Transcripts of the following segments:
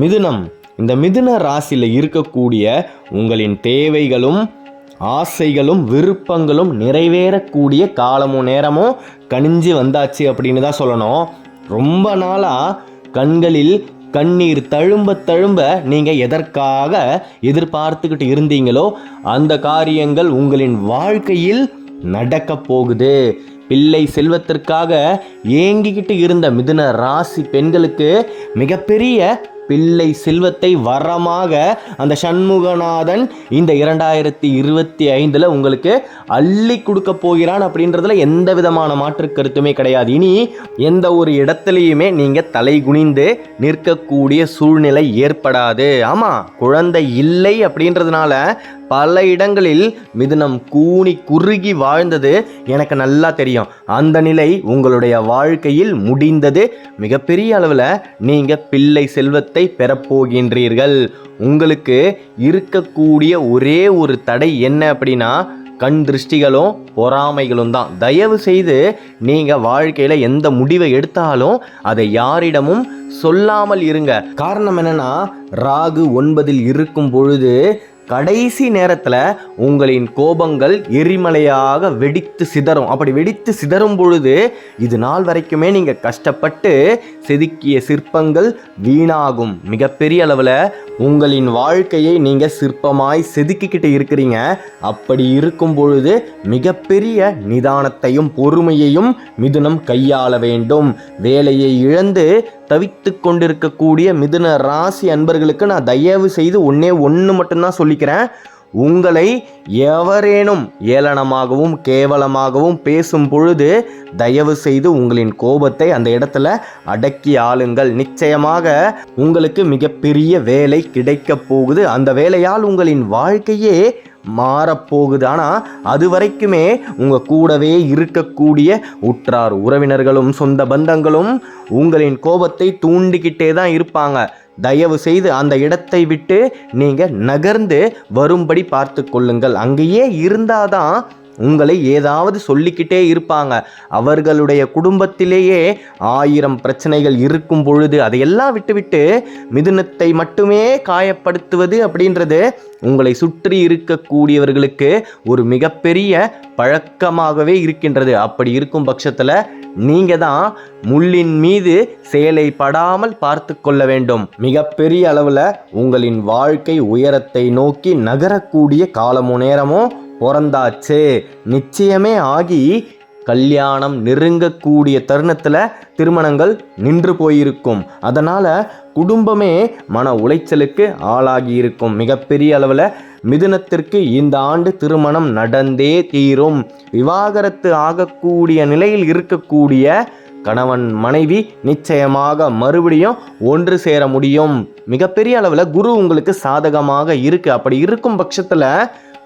மிதுனம். இந்த மிதுன ராசியில் இருக்கக்கூடிய உங்களின் தேவைகளும் ஆசைகளும் விருப்பங்களும் நிறைவேறக்கூடிய காலமும் நேரமும் கணிஞ்சு வந்தாச்சு அப்படின்னு தான் சொல்லணும். ரொம்ப நாளாக கண்களில் கண்ணீர் தழும்ப தழும்ப நீங்கள் எதற்காக எதிர்பார்த்துக்கிட்டு இருந்தீங்களோ அந்த காரியங்கள் உங்களின் வாழ்க்கையில் நடக்க போகுது. பிள்ளை செல்வத்திற்காக ஏங்கிக்கிட்டு இருந்த மிதுன ராசி பெண்களுக்கு மிகப்பெரிய பிள்ளை செல்வத்தை வரமாக அந்த சண்முகநாதன் இந்த இரண்டாயிரத்தி இருபத்தி ஐந்தில் உங்களுக்கு அள்ளி கொடுக்க போகிறான் அப்படின்றதுல எந்த விதமான மாற்று கருத்துமே கிடையாது. இனி எந்த ஒரு இடத்துலையுமே நீங்கள் தலை குனிந்து நிற்கக்கூடிய சூழ்நிலை ஏற்படாது. ஆமாம் குழந்தை இல்லை அப்படின்றதுனால பல இடங்களில் மிதுனம் கூனி குறுகி வாழ்ந்தது எனக்கு நல்லா தெரியும். அந்த நிலை உங்களுடைய வாழ்க்கையில் முடிந்தது. மிகப்பெரிய அளவில் நீங்கள் பிள்ளை செல்வத்தை பெறப்போகின்றீர்கள் உங்களுக்கு இருக்கக்கூடிய ஒரே ஒரு தடை என்ன அப்படின்னா கண் திருஷ்டிகளும் பொறாமைகளும் தான். தயவு செய்து நீங்கள் வாழ்க்கையில் எந்த முடிவை எடுத்தாலும் அதை யாரிடமும் சொல்லாமல் இருங்க. காரணம் என்னன்னா ராகு ஒன்பதில் இருக்கும் பொழுது கடைசி நேரத்தில் உங்களின் கோபங்கள் எரிமலையாக வெடித்து சிதறும். அப்படி வெடித்து சிதறும் பொழுது இது நாள் வரைக்குமே நீங்கள் கஷ்டப்பட்டு செதுக்கிய சிற்பங்கள் வீணாகும். மிகப்பெரிய அளவில் உங்களின் வாழ்க்கையை நீங்கள் சிற்பமாய் செதுக்கிக்கிட்டு இருக்கிறீங்க. அப்படி இருக்கும் பொழுது மிகப்பெரிய நிதானத்தையும் பொறுமையையும் மிதுனம் கையாள வேண்டும். வேலையை இழந்து தவித்து கொண்டிருக்கக்கூடிய மிதுன ராசி அன்பர்களுக்கு நான் தயவு செய்து ஒன்னே ஒன்று மட்டும்தான் சொல்லிக்கிறேன் உங்களை எவரேனும் ஏளனமாகவும் கேவலமாகவும் பேசும் பொழுது தயவு செய்து உங்களின் கோபத்தை அந்த இடத்துல அடக்கி ஆளுங்கள். நிச்சயமாக உங்களுக்கு மிகப்பெரிய வேலை கிடைக்கப் போகுது. அந்த வேலையால் உங்களின் வாழ்க்கையே மாறப்போகுது. ஆனால் அது வரைக்குமே உங்கள் கூடவே இருக்கக்கூடிய உற்றார் உறவினர்களும் சொந்த பந்தங்களும் உங்களின் கோபத்தை தூண்டிக்கிட்டே தான் இருப்பாங்க. தயவு செய்து அந்த இடத்தை விட்டு நீங்கள் நகர்ந்து வரும்படி பார்த்து கொள்ளுங்கள். அங்கேயே இருந்தாதான் உங்களை ஏதாவது சொல்லிக்கிட்டே இருப்பாங்க. அவர்களுடைய குடும்பத்திலேயே ஆயிரம் பிரச்சனைகள் இருக்கும் பொழுது அதையெல்லாம் விட்டுவிட்டு மிதுனத்தை மட்டுமே காயப்படுத்துவது அப்படின்றது உங்களை சுற்றி இருக்கக்கூடியவர்களுக்கு ஒரு மிகப்பெரிய பழக்கமாகவே இருக்கின்றது. அப்படி இருக்கும் பட்சத்தில் நீங்கள் தான் முள்ளின் மீது சேலை படாமல் பார்த்து கொள்ள வேண்டும். மிகப்பெரிய அளவில் உங்களின் வாழ்க்கை உயரத்தை நோக்கி நகரக்கூடிய காலமோ நேரமோ பிறந்தாச்சு. நிச்சயமே ஆகி கல்யாணம் நெருங்கக்கூடிய தருணத்தில் திருமணங்கள் நின்று போயிருக்கும். அதனால் குடும்பமே மன உளைச்சலுக்கு ஆளாகி இருக்கும் மிகப்பெரிய அளவில் மிதுனத்திற்கு இந்த ஆண்டு திருமணம் நடந்தே தீரும். விவாகரத்து ஆகக்கூடிய நிலையில் இருக்கக்கூடிய கணவன் மனைவி நிச்சயமாக மறுபடியும் ஒன்று சேர முடியும். மிகப்பெரிய அளவில் குரு உங்களுக்கு சாதகமாக இருக்குது அப்படி இருக்கும் பட்சத்தில்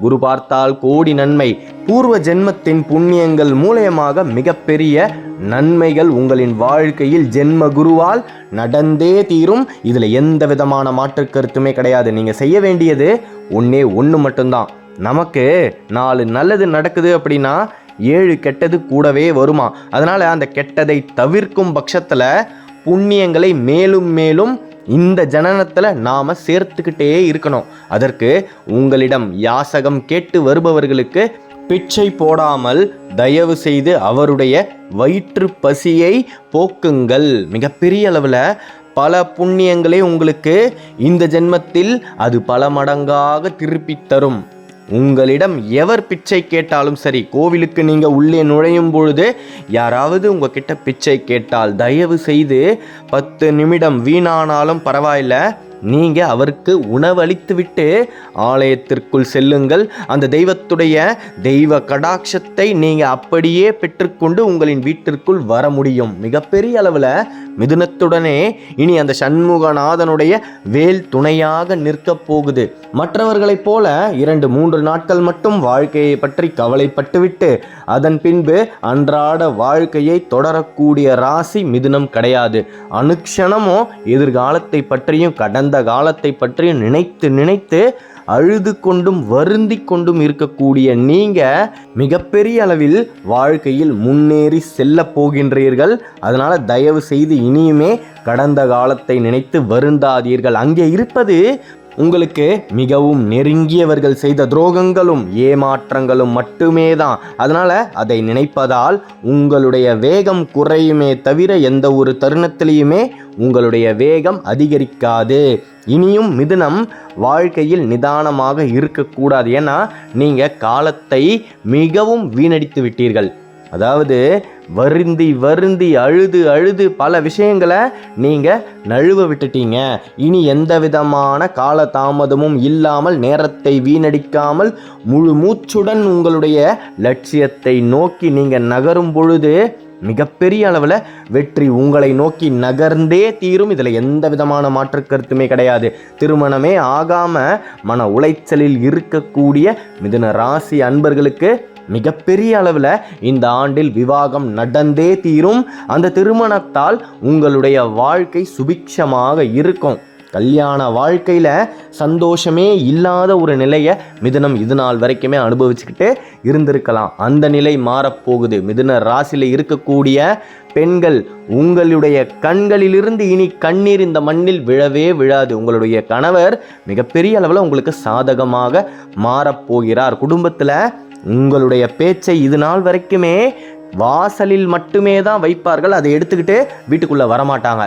குரு பார்த்தால் கோடி நன்மை. பூர்வ ஜென்மத்தின் புண்ணியங்கள் மூலயமாக மிகப்பெரிய நன்மைகள் உங்களின் வாழ்க்கையில் ஜென்ம குருவால் நடந்தே தீரும். இதில் எந்த விதமான மாற்று கருத்துமே கிடையாது. நீங்கள் செய்ய வேண்டியது ஒன்றே ஒன்று மட்டும்தான். நமக்கு நாலு நல்லது நடக்குது அப்படின்னா ஏழு கெட்டது கூடவே வருமா? அதனால் அந்த கெட்டதை தவிர்க்கும் பட்சத்தில் புண்ணியங்களை மேலும் மேலும் இந்த ஜனனத்தில் நாம் சேர்த்துக்கிட்டே இருக்கணும். அதற்கு உங்களிடம் யாசகம் கேட்டு வருபவர்களுக்கு பிச்சை போடாமல் தயவு செய்து அவருடைய வயிற்று பசியை போக்குங்கள். மிகப்பெரிய அளவில் பல புண்ணியங்களே உங்களுக்கு இந்த ஜென்மத்தில் அது பல மடங்காக திருப்பித் தரும். உங்களிடம் எவர் பிச்சை கேட்டாலும் சரி கோவிலுக்கு நீங்கள் உள்ளே நுழையும் பொழுது யாராவது உங்ககிட்ட பிச்சை கேட்டால் தயவு செய்து பத்து நிமிடம் வீணானாலும் பரவாயில்ல நீங்கள் அவருக்கு உணவளித்துவிட்டு ஆலயத்திற்குள் செல்லுங்கள். அந்த தெய்வத்துடைய தெய்வ கடாட்சத்தை நீங்கள் அப்படியே பெற்றுக்கொண்டு உங்களின் வீட்டிற்குள் வர முடியும். மிகப்பெரிய அளவில் மிதுனத்துடனே இனி அந்த சண்முகநாதனுடைய வேல் துணையாக நிற்கப் போகுது. மற்றவர்களைப் போல இரண்டு மூன்று நாட்கள் மட்டும் வாழ்க்கையை பற்றி கவலைப்பட்டுவிட்டு அதன் பின்பு அன்றாட வாழ்க்கையை தொடரக்கூடிய ராசி மிதுனம் கிடையாது. அனுக்ஷணமும் எதிர்காலத்தை பற்றியும் கடந்த காலத்தை பற்றி நினைத்து நினைத்து அழுது கொண்டும் வருந்தி கொண்டும் இருக்கக்கூடிய நீங்க மிகப்பெரிய அளவில் வாழ்க்கையில் முன்னேறி செல்ல போகின்றீர்கள். அதனால தயவு செய்து இனியுமே கடந்த காலத்தை நினைத்து வருந்தாதீர்கள். அங்கே இருப்பது உங்களுக்கு மிகவும் நெருங்கியவர்கள் செய்த துரோகங்களும் ஏமாற்றங்களும் மட்டுமே தான் அதனால் அதை நினைப்பதால் உங்களுடைய வேகம் குறையுமே தவிர எந்த ஒரு தருணத்திலையுமே உங்களுடைய வேகம் அதிகரிக்காது. இனியும் மிதுனம் வாழ்க்கையில் நிதானமாக இருக்கக்கூடாது. ஏன்னா நீங்கள் காலத்தை மிகவும் வீணடித்து விட்டீர்கள். அதாவது வருந்தி வருந்தி அழுது அழுது பல விஷயங்களை நீங்கள் நழுவ விட்டுட்டீங்க. இனி எந்த விதமான கால தாமதமும் இல்லாமல் நேரத்தை வீணடிக்காமல் முழு மூச்சுடன் உங்களுடைய லட்சியத்தை நோக்கி நீங்கள் நகரும் பொழுது மிகப்பெரிய அளவில் வெற்றி உங்களை நோக்கி நகர்ந்தே தீரும். இதில் எந்த விதமான மாற்று கருத்துமே கிடையாது. திருமணமே ஆகாமல் மன உளைச்சலில் இருக்கக்கூடிய மிதுன ராசி அன்பர்களுக்கு மிகப்பெரிய அளவில் இந்த ஆண்டில் விவாகம் நடந்தே தீரும். அந்த திருமணத்தால் உங்களுடைய வாழ்க்கை சுபிக்ஷமாக இருக்கும். கல்யாண வாழ்க்கையில் சந்தோஷமே இல்லாத ஒரு நிலையை மிதுனம் இது நாள் வரைக்குமே அனுபவிச்சுக்கிட்டு இருந்திருக்கலாம். அந்த நிலை மாறப்போகுது. மிதுன ராசியில் இருக்கக்கூடிய பெண்கள் உங்களுடைய கண்களிலிருந்து இனி கண்ணீர் இந்த மண்ணில் விழவே விழாது. உங்களுடைய கணவர் மிகப்பெரிய அளவில் உங்களுக்கு சாதகமாக மாறப்போகிறார். குடும்பத்தில் உங்களுடைய பேச்சை இது நாள் வரைக்குமே வாசலில் மட்டுமே தான் வைப்பார்கள். அதை எடுத்துக்கிட்டு வீட்டுக்குள்ளே வரமாட்டாங்க.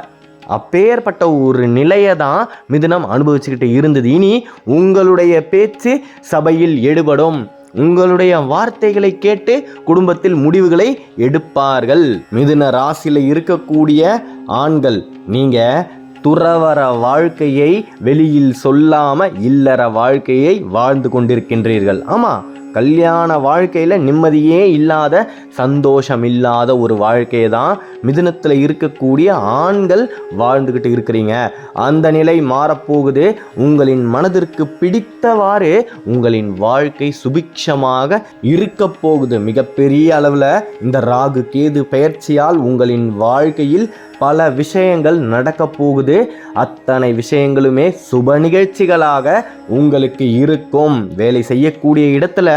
அப்பேற்பட்ட ஒரு நிலையை தான் மிதுனம் அனுபவிச்சுக்கிட்டு இருந்தது. இனி உங்களுடைய பேச்சு சபையில் எடுபடும். உங்களுடைய வார்த்தைகளை கேட்டு குடும்பத்தில் முடிவுகளை எடுப்பார்கள். மிதுன ராசியில் இருக்கக்கூடிய ஆண்கள் நீங்கள் துறவர வாழ்க்கையை வெளியில் சொல்லாமல் இல்லற வாழ்க்கையை வாழ்ந்து கொண்டிருக்கின்றீர்கள். ஆமாம் கல்யாண வாழ்க்கையில் நிம்மதியே இல்லாத சந்தோஷம் இல்லாத ஒரு வாழ்க்கையை தான் மிதுனத்தில் இருக்கக்கூடிய ஆண்கள் வாழ்ந்துக்கிட்டு இருக்கிறீங்க. அந்த நிலை மாறப்போகுது. உங்களின் மனதிற்கு பிடித்தவாறு உங்களின் வாழ்க்கை சுபிக்ஷமாக இருக்க போகுது. மிகப்பெரிய அளவில் இந்த ராகு கேது பயிற்சியால் உங்களின் வாழ்க்கையில் பல விஷயங்கள் நடக்க போகுது. அத்தனை விஷயங்களுமே சுப நிகழ்ச்சிகளாக உங்களுக்கு இருக்கும். வேலை செய்யக்கூடிய இடத்துல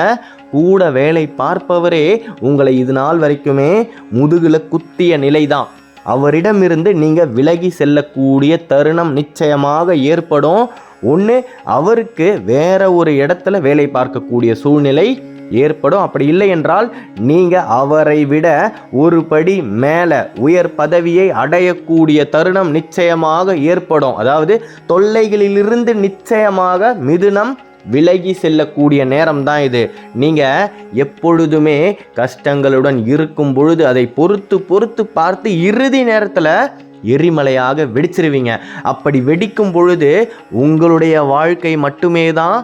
கூட வேலை பார்ப்பவரே உங்களை இது நாள் வரைக்குமே முதுகில் குத்திய நிலைதான். அவரிடமிருந்து நீங்கள் விலகி செல்லக்கூடிய தருணம் நிச்சயமாக ஏற்படும். ஒன்று அவருக்கு வேற ஒரு இடத்துல வேலை பார்க்கக்கூடிய சூழ்நிலை ஏற்படும். அப்படி இல்லை என்றால் நீங்கள் அவரை விட ஒரு படி மேலே உயர் பதவியை அடையக்கூடிய தருணம் நிச்சயமாக ஏற்படும். அதாவது தொல்லைகளிலிருந்து நிச்சயமாக மிதுனம் விலகி செல்லக்கூடிய நேரம் தான் இது. நீங்கள் எப்பொழுதுமே கஷ்டங்களுடன் இருக்கும் பொழுது அதை பொறுத்து பொறுத்து பார்த்து இறுதி நேரத்தில் எரிமலையாக வெடிச்சிருவீங்க. அப்படி வெடிக்கும் பொழுது உங்களுடைய வாழ்க்கை மட்டுமே தான்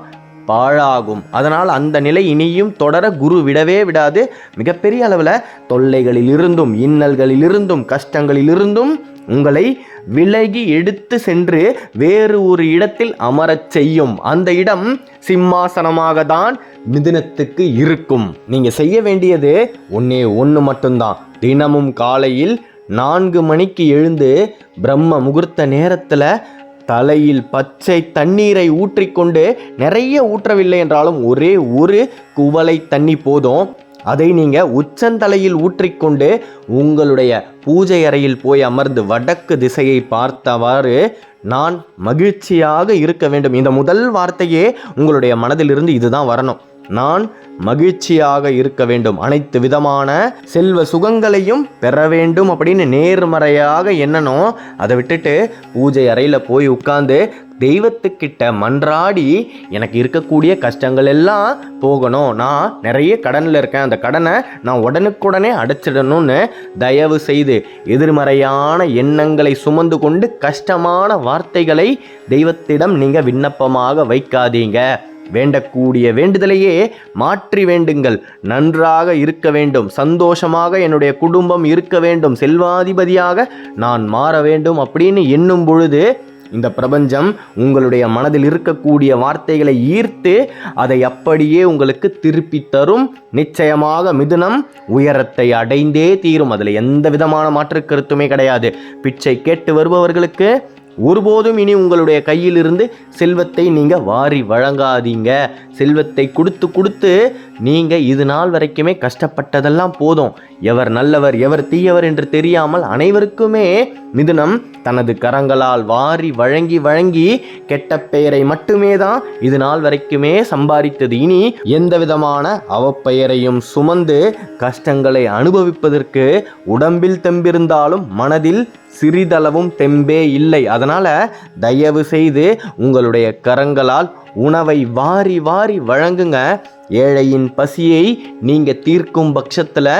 பாழாகும். அதனால் அந்த நிலை இனியும் தொடர குரு விடவே விடாது. மிகப்பெரிய அளவில் தொல்லைகளிலிருந்தும் இன்னல்களிலிருந்தும் கஷ்டங்களிலிருந்தும் உங்களை விலகி எடுத்து சென்று வேறு ஒரு இடத்தில் அமரச் செய்யும். அந்த இடம் சிம்மாசனமாக தான் மிதுனத்துக்கு இருக்கும். நீங்கள் செய்ய வேண்டியது ஒன்னே ஒன்று மட்டும்தான். தினமும் காலையில் நான்கு மணிக்கு எழுந்து பிரம்ம முகூர்த்த நேரத்தில் தலையில் பச்சை தண்ணீரை ஊற்றிக்கொண்டு நிறைய ஊற்றவில்லை என்றாலும் ஒரே ஒரு குவளை தண்ணி போதும். அதை நீங்கள் உச்சந்தலையில் ஊற்றிக்கொண்டு உங்களுடைய பூஜை அறையில் போய் அமர்ந்து வடக்கு திசையை பார்த்தவாறு நான் மகிழ்ச்சியாக இருக்க வேண்டும். இந்த முதல் வார்த்தையே உங்களுடைய மனதிலிருந்து இதுதான் வரணும். நான் மகிழ்ச்சியாக இருக்க வேண்டும். அனைத்து விதமான செல்வ சுகங்களையும் பெற வேண்டும் அப்படின்னு நேர்மறையாக எண்ணணும். அதை விட்டுட்டு பூஜை அறையில் போய் உட்காந்து தெய்வத்துக்கிட்ட மன்றாடி எனக்கு இருக்கக்கூடிய கஷ்டங்கள் எல்லாம் போகணும். நான் நிறைய கடனில் இருக்கேன். அந்த கடனை நான் உடனுக்குடனே அடைச்சிடணும்னு தயவு செய்து எதிர்மறையான எண்ணங்களை சுமந்து கொண்டு கஷ்டமான வார்த்தைகளை தெய்வத்திடம் நீங்கள் விண்ணப்பமாக வைக்காதீங்க. வேண்டக்கூடிய வேண்டுதலையே மாற்றி வேண்டுங்கள். நன்றாக இருக்க வேண்டும். சந்தோஷமாக என்னுடைய குடும்பம் இருக்க வேண்டும். செல்வாதிபதியாக நான் மாற வேண்டும் அப்படின்னு எண்ணும் பொழுது இந்த பிரபஞ்சம் உங்களுடைய மனதில் இருக்கக்கூடிய வார்த்தைகளை ஈர்த்து அதை அப்படியே உங்களுக்கு திருப்பி தரும். நிச்சயமாக மிதுனம் உயரத்தை அடைந்தே தீரும். அதில் எந்த விதமான மாற்று கருத்துமே கிடையாது. பிச்சை கேட்டு வருபவர்களுக்கு ஒருபோதும் இனி உங்களுடைய கையிலிருந்து செல்வத்தை நீங்கள் வாரி வழங்காதீங்க. செல்வத்தை கொடுத்து கொடுத்து நீங்கள் இது நாள் வரைக்குமே கஷ்டப்பட்டதெல்லாம் போதும். எவர் நல்லவர் எவர் தீயவர் என்று தெரியாமல் அனைவருக்குமே மிதுனம் தனது கரங்களால் வாரி வழங்கி வழங்கி கெட்ட பெயரை மட்டுமே தான் இது நாள் வரைக்குமே சம்பாதித்தது. இனி எந்த விதமான அவப்பெயரையும் சுமந்து கஷ்டங்களை அனுபவிப்பதற்கு உடம்பில் தெம்பிருந்தாலும் மனதில் சிறிதளவும் தெம்பே இல்லை. அதனால் தயவு செய்து உங்களுடைய கரங்களால் உணவை வாரி வாரி வழங்குங்க. ஏழையின் பசியை நீங்க தீர்க்கும் பட்சத்தில்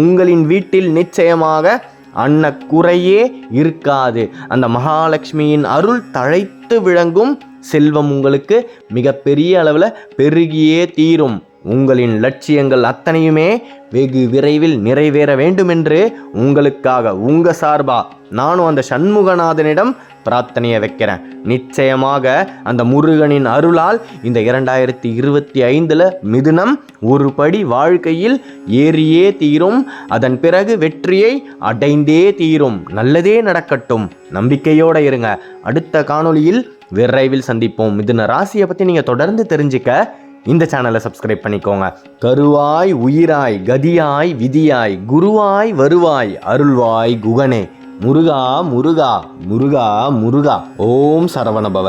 உங்களின் வீட்டில் நிச்சயமாக அன்ன குறையே இருக்காது. அந்த மகாலட்சுமியின் அருள் தழைத்து விளங்கும் செல்வம் உங்களுக்கு மிகப்பெரிய அளவில் பெருகியே தீரும். உங்களின் லட்சியங்கள் அத்தனையுமே வெகு விரைவில் நிறைவேற வேண்டுமென்று உங்களுக்காக உங்க சார்பா நானும் அந்த சண்முகநாதனிடம் பிரார்த்தனையை வைக்கிறேன். நிச்சயமாக அந்த முருகனின் அருளால் இந்த இரண்டாயிரத்தி இருபத்தி ஐந்தில் மிதுனம் ஒரு படி வாழ்க்கையில் ஏறியே தீரும். அதன் பிறகு வெற்றியை அடைந்தே தீரும். நல்லதே நடக்கட்டும். நம்பிக்கையோடு இருங்க. அடுத்த காணொளியில் விரைவில் சந்திப்போம். மிதுன ராசியை பற்றி நீங்கள் தொடர்ந்து தெரிஞ்சுக்க இந்த சேனலை சப்ஸ்கிரைப் பண்ணிக்கோங்க. கருவாய் உயிராய் கதியாய் விதியாய் குருவாய் வருவாய் அருள்வாய் குகனே. முருகா முருகா முருகா முருகா. ஓம் சரவணபவ.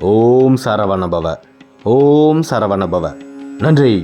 ஓம் சரவணபவ. ஓம் சரவணபவ. நன்றி.